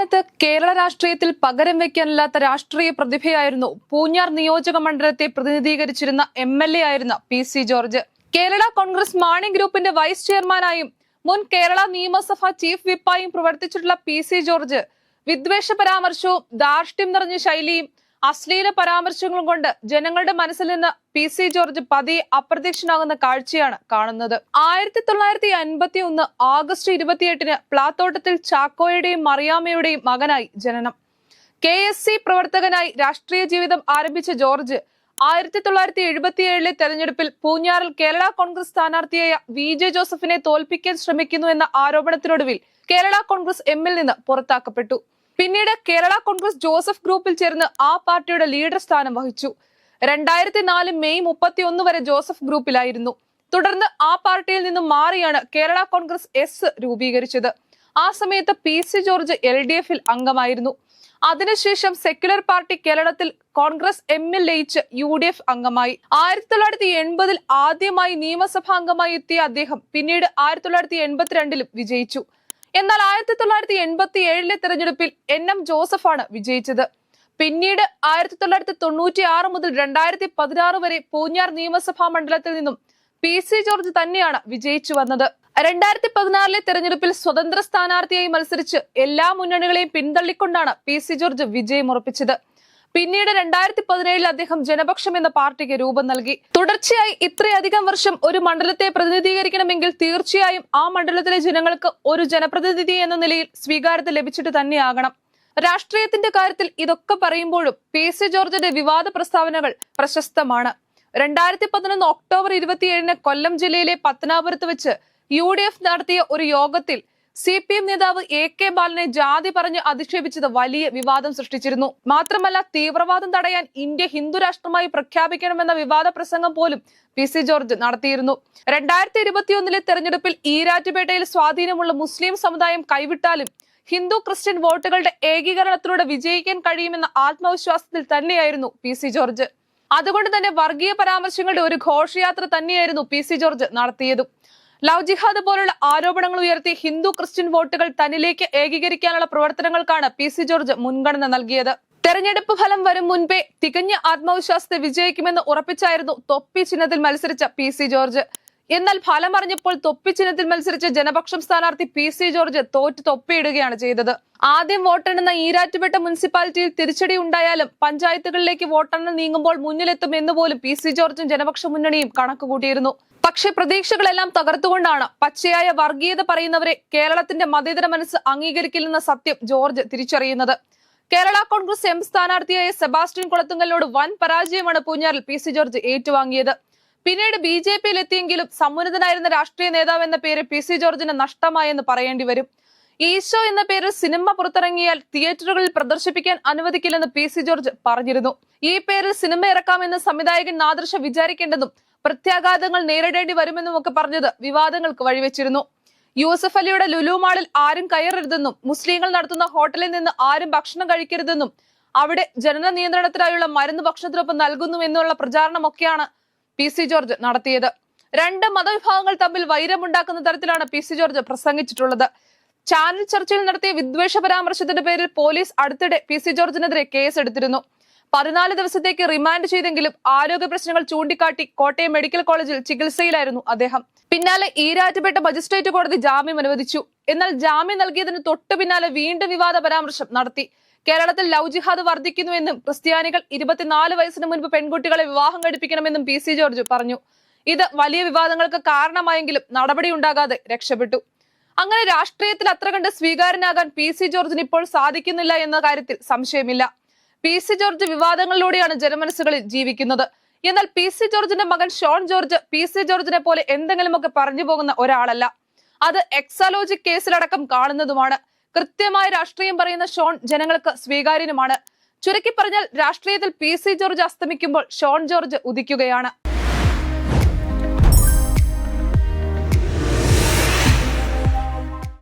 സംസ്ഥാനത്ത് കേരള രാഷ്ട്രീയത്തിൽ പകരം വയ്ക്കാനില്ലാത്ത രാഷ്ട്രീയ പ്രതിഭയായിരുന്നു പൂഞ്ഞാർ നിയോജക മണ്ഡലത്തെ പ്രതിനിധീകരിച്ചിരുന്ന എം എൽ എ ആയിരുന്ന P C George. Kerala Congress Mani ഗ്രൂപ്പിന്റെ വൈസ് ചെയർമാനായും മുൻ കേരള നിയമസഭ ചീഫ് വിപ്പായും പ്രവർത്തിച്ചിട്ടുള്ള പി സി ജോർജ് വിദ്വേഷ പരാമർശവും ധാർഷ്ട്യം നിറഞ്ഞ ശൈലിയും അശ്ലീല പരാമർശങ്ങളും കൊണ്ട് ജനങ്ങളുടെ മനസ്സിൽ നിന്ന് പി സി ജോർജ് പതിയെ അപ്രത്യക്ഷനാകുന്ന കാഴ്ചയാണ് കാണുന്നത്. ആയിരത്തി തൊള്ളായിരത്തി അൻപത്തി ഒന്ന് ആഗസ്റ്റ് ഇരുപത്തിയെട്ടിന് പ്ലാത്തോട്ടത്തിൽ ചാക്കോയുടെയും മറിയാമ്മയുടെയും മകനായി ജനനം. കെ എസ് സി പ്രവർത്തകനായി രാഷ്ട്രീയ ജീവിതം ആരംഭിച്ച ജോർജ് ആയിരത്തി തൊള്ളായിരത്തി എഴുപത്തിയേഴിലെ തെരഞ്ഞെടുപ്പിൽ പൂഞ്ഞാറിൽ കേരള കോൺഗ്രസ് സ്ഥാനാർത്ഥിയായ വി ജെ ജോസഫിനെ തോൽപ്പിക്കാൻ ശ്രമിക്കുന്നു എന്ന ആരോപണത്തിനൊടുവിൽ കേരള കോൺഗ്രസ് എമ്മിൽ നിന്ന് പുറത്താക്കപ്പെട്ടു. പിന്നീട് കേരള കോൺഗ്രസ് ജോസഫ് ഗ്രൂപ്പിൽ ചേർന്ന് ആ പാർട്ടിയുടെ ലീഡർ സ്ഥാനം വഹിച്ചു. രണ്ടായിരത്തി നാല് മെയ് മുപ്പത്തി ഒന്ന് വരെ ജോസഫ് ഗ്രൂപ്പിലായിരുന്നു. തുടർന്ന് ആ പാർട്ടിയിൽ നിന്നും മാറിയാണ് കേരള കോൺഗ്രസ് എസ് രൂപീകരിച്ചത്. ആ സമയത്ത് P C George L D എഫിൽ അംഗമായിരുന്നു. അതിനുശേഷം സെക്യുലർ പാർട്ടി കേരളത്തിൽ കോൺഗ്രസ് എമ്മിൽ ലയിച്ച് യു ഡി എഫ് അംഗമായി. ആയിരത്തി തൊള്ളായിരത്തി എൺപതിൽ ആദ്യമായി നിയമസഭാ അംഗമായി എത്തിയ അദ്ദേഹം പിന്നീട് ആയിരത്തി തൊള്ളായിരത്തി എൺപത്തിരണ്ടിലും വിജയിച്ചു. എന്നാൽ ആയിരത്തി തൊള്ളായിരത്തി എൺപത്തി ഏഴിലെ തെരഞ്ഞെടുപ്പിൽ എൻ എം ജോസഫാണ് വിജയിച്ചത്. പിന്നീട് ആയിരത്തി തൊള്ളായിരത്തി തൊണ്ണൂറ്റി ആറ് മുതൽ രണ്ടായിരത്തി പതിനാറ് വരെ പൂഞ്ഞാർ നിയമസഭാ മണ്ഡലത്തിൽ നിന്നും പി സി ജോർജ് തന്നെയാണ് വിജയിച്ചു വന്നത്. രണ്ടായിരത്തി പതിനാറിലെ തെരഞ്ഞെടുപ്പിൽ സ്വതന്ത്ര സ്ഥാനാർത്ഥിയായി മത്സരിച്ച് എല്ലാ മുന്നണികളെയും പിന്തള്ളിക്കൊണ്ടാണ് പി സി ജോർജ് വിജയമുറപ്പിച്ചത് പിന്നീട് രണ്ടായിരത്തി പതിനേഴിൽ അദ്ദേഹം ജനപക്ഷം എന്ന പാർട്ടിക്ക് രൂപം നൽകി. തുടർച്ചയായി ഇത്രയധികം വർഷം ഒരു മണ്ഡലത്തെ പ്രതിനിധീകരിക്കണമെങ്കിൽ തീർച്ചയായും ആ മണ്ഡലത്തിലെ ജനങ്ങൾക്ക് ഒരു ജനപ്രതിനിധി എന്ന നിലയിൽ സ്വീകാര്യത ലഭിച്ചിട്ട് തന്നെയാകണം. രാഷ്ട്രീയത്തിന്റെ കാര്യത്തിൽ ഇതൊക്കെ പറയുമ്പോഴും പി സി ജോർജിന്റെ വിവാദ പ്രസ്താവനകൾ പ്രശസ്തമാണ്. രണ്ടായിരത്തി പതിനൊന്ന് ഒക്ടോബർ ഇരുപത്തിയേഴിന് കൊല്ലം ജില്ലയിലെ പത്തനാപുരത്ത് വെച്ച് യു ഡി എഫ് നടത്തിയ ഒരു യോഗത്തിൽ സി പി എം നേതാവ് എ കെ ബാലനെ ജാതി പറഞ്ഞ് അധിക്ഷേപിച്ചത് വലിയ വിവാദം സൃഷ്ടിച്ചിരുന്നു. മാത്രമല്ല തീവ്രവാദം തടയാൻ ഇന്ത്യ ഹിന്ദുരാഷ്ട്രമായി പ്രഖ്യാപിക്കണമെന്ന വിവാദ പ്രസംഗം പോലും പി സി ജോർജ് നടത്തിയിരുന്നു. രണ്ടായിരത്തി ഇരുപത്തിയൊന്നിലെ തെരഞ്ഞെടുപ്പിൽ ഈരാറ്റുപേട്ടയിൽ സ്വാധീനമുള്ള മുസ്ലിം സമുദായം കൈവിട്ടാലും ഹിന്ദു ക്രിസ്ത്യൻ വോട്ടുകളുടെ ഏകീകരണത്തിലൂടെ വിജയിക്കാൻ കഴിയുമെന്ന ആത്മവിശ്വാസത്തിൽ തന്നെയായിരുന്നു പി സി ജോർജ്. അതുകൊണ്ട് തന്നെ വർഗീയ പരാമർശങ്ങളുടെ ഒരു ഘോഷയാത്ര തന്നെയായിരുന്നു പി സി ജോർജ് നടത്തിയതും. ലവ് ജിഹാദ് പോലുള്ള ആരോപണങ്ങൾ ഉയർത്തി ഹിന്ദു ക്രിസ്ത്യൻ വോട്ടുകൾ തന്നിലേക്ക് ഏകീകരിക്കാനുള്ള പ്രവർത്തനങ്ങൾക്കാണ് പി സി ജോർജ് മുൻഗണന നൽകിയത്. തെരഞ്ഞെടുപ്പ് ഫലം വരും മുൻപേ തികഞ്ഞ ആത്മവിശ്വാസത്തെ വിജയിക്കുമെന്ന് ഉറപ്പിച്ചായിരുന്നു തൊപ്പി ചിഹ്നത്തിൽ മത്സരിച്ച പി സി ജോർജ്. എന്നാൽ ഫലം അറിഞ്ഞപ്പോൾ തൊപ്പി ചിഹ്നത്തിൽ മത്സരിച്ച ജനപക്ഷം സ്ഥാനാർത്ഥി പി സി ജോർജ് തോറ്റ് തൊപ്പിയിടുകയാണ് ചെയ്തത്. ആദ്യം വോട്ടെണ്ണുന്ന ഈരാറ്റുപേട്ട മുനിസിപ്പാലിറ്റിയിൽ തിരിച്ചടി ഉണ്ടായാലും പഞ്ചായത്തുകളിലേക്ക് വോട്ടെണ്ണൽ നീങ്ങുമ്പോൾ മുന്നിലെത്തും എന്ന് പി സി ജോർജും ജനപക്ഷ മുന്നണിയും കണക്കുകൂട്ടിയിരുന്നു. പക്ഷേ പ്രതീക്ഷകളെല്ലാം തകർത്തുകൊണ്ടാണ് പച്ചയായ വർഗീയത പറയുന്നവരെ കേരളത്തിന്റെ മതേതര മനസ്സ് അംഗീകരിക്കില്ലെന്ന സത്യം ജോർജ് തിരിച്ചറിയുന്നത്. കേരള കോൺഗ്രസ് എം സ്ഥാനാർത്ഥിയായ സെബാസ്റ്റ്യൻ കുളത്തുങ്കലിനോട് വൻ പരാജയമാണ് പൂഞ്ഞാറിൽ പി സി ജോർജ് ഏറ്റുവാങ്ങിയത്. പിന്നീട് ബി ജെ പിയിൽ എത്തിയെങ്കിലും സമുന്നതനായിരുന്ന രാഷ്ട്രീയ നേതാവ് എന്ന പേര് പി സി ജോർജിന് നഷ്ടമായെന്ന് പറയേണ്ടി വരും. ഈശോ എന്ന പേരിൽ സിനിമ പുറത്തിറങ്ങിയാൽ തിയേറ്ററുകളിൽ പ്രദർശിപ്പിക്കാൻ അനുവദിക്കില്ലെന്ന് പി സി ജോർജ് പറഞ്ഞിരുന്നു. ഈ പേരിൽ സിനിമ ഇറക്കാമെന്ന് സംവിധായകൻ നാദൃശ വിചാരിക്കേണ്ടെന്നും പ്രത്യാഘാതങ്ങൾ നേരിടേണ്ടി വരുമെന്നും ഒക്കെ പറഞ്ഞത് വിവാദങ്ങൾക്ക് വഴിവെച്ചിരുന്നു. യൂസഫ് അലിയുടെ ലുലു മാളിൽ ആരും കയറരുതെന്നും മുസ്ലിങ്ങൾ നടത്തുന്ന ഹോട്ടലിൽ നിന്ന് ആരും ഭക്ഷണം കഴിക്കരുതെന്നും അവിടെ ജനന നിയന്ത്രണത്തിനായുള്ള മരുന്ന് ഭക്ഷണത്തിനൊപ്പം നൽകുന്നു എന്നുള്ള പ്രചാരണമൊക്കെയാണ് പി സി ജോർജ് നടത്തിയത്. രണ്ട് മതവിഭാഗങ്ങൾ തമ്മിൽ വൈരമുണ്ടാക്കുന്ന തരത്തിലാണ് പി സി ജോർജ് പ്രസംഗിച്ചിട്ടുള്ളത്. ചാനൽ ചർച്ചയിൽ നടത്തിയ വിദ്വേഷ പരാമർശത്തിന്റെ പേരിൽ പോലീസ് അടുത്തിടെ പി സി ജോർജിനെതിരെ കേസ് എടുത്തിരുന്നു പതിനാല് ദിവസത്തേക്ക് റിമാൻഡ് ചെയ്തെങ്കിലും ആരോഗ്യ പ്രശ്നങ്ങൾ ചൂണ്ടിക്കാട്ടി കോട്ടയം മെഡിക്കൽ കോളേജിൽ ചികിത്സയിലായിരുന്നു അദ്ദേഹം. പിന്നാലെ ഈരാറ്റുപേട്ട മജിസ്ട്രേറ്റ് കോടതി ജാമ്യം അനുവദിച്ചു. എന്നാൽ ജാമ്യം നൽകിയതിന് തൊട്ടു പിന്നാലെ വീണ്ടും വിവാദ പരാമർശം നടത്തി. കേരളത്തിൽ ലവ് ജിഹാദ് വർദ്ധിക്കുന്നുവെന്നും ക്രിസ്ത്യാനികൾ ഇരുപത്തിനാല് വയസ്സിന് മുൻപ് പെൺകുട്ടികളെ വിവാഹം കഴിപ്പിക്കണമെന്നും പി സി ജോർജ് പറഞ്ഞു. ഇത് വലിയ വിവാദങ്ങൾക്ക് കാരണമായെങ്കിലും നടപടി ഉണ്ടാകാതെ രക്ഷപ്പെട്ടു. അങ്ങനെ രാഷ്ട്രീയത്തിൽ അത്ര കണ്ട് സ്വീകാരനാകാൻ പി സി ജോർജിന് ഇപ്പോൾ സാധിക്കുന്നില്ല എന്ന കാര്യത്തിൽ സംശയമില്ല. പി സി ജോർജ് വിവാദങ്ങളിലൂടെയാണ് ജനമനസ്സുകളിൽ ജീവിക്കുന്നത്. എന്നാൽ പി സി ജോർജിന്റെ മകൻ ഷോൺ ജോർജ് പി സി ജോർജിനെ പോലെ എന്തെങ്കിലുമൊക്കെ പറഞ്ഞു പോകുന്ന ഒരാളല്ല. അത് എക്സാലോജിക് കേസിലടക്കം കാണുന്നതുമാണ്. കൃത്യമായ രാഷ്ട്രീയം പറയുന്ന ഷോൺ ജനങ്ങൾക്ക് സ്വീകാര്യനുമാണ്. ചുരുക്കി പറഞ്ഞാൽ രാഷ്ട്രീയത്തിൽ പി സി ജോർജ് അസ്തമിക്കുമ്പോൾ ഷോൺ ജോർജ് ഉദിക്കുകയാണ്.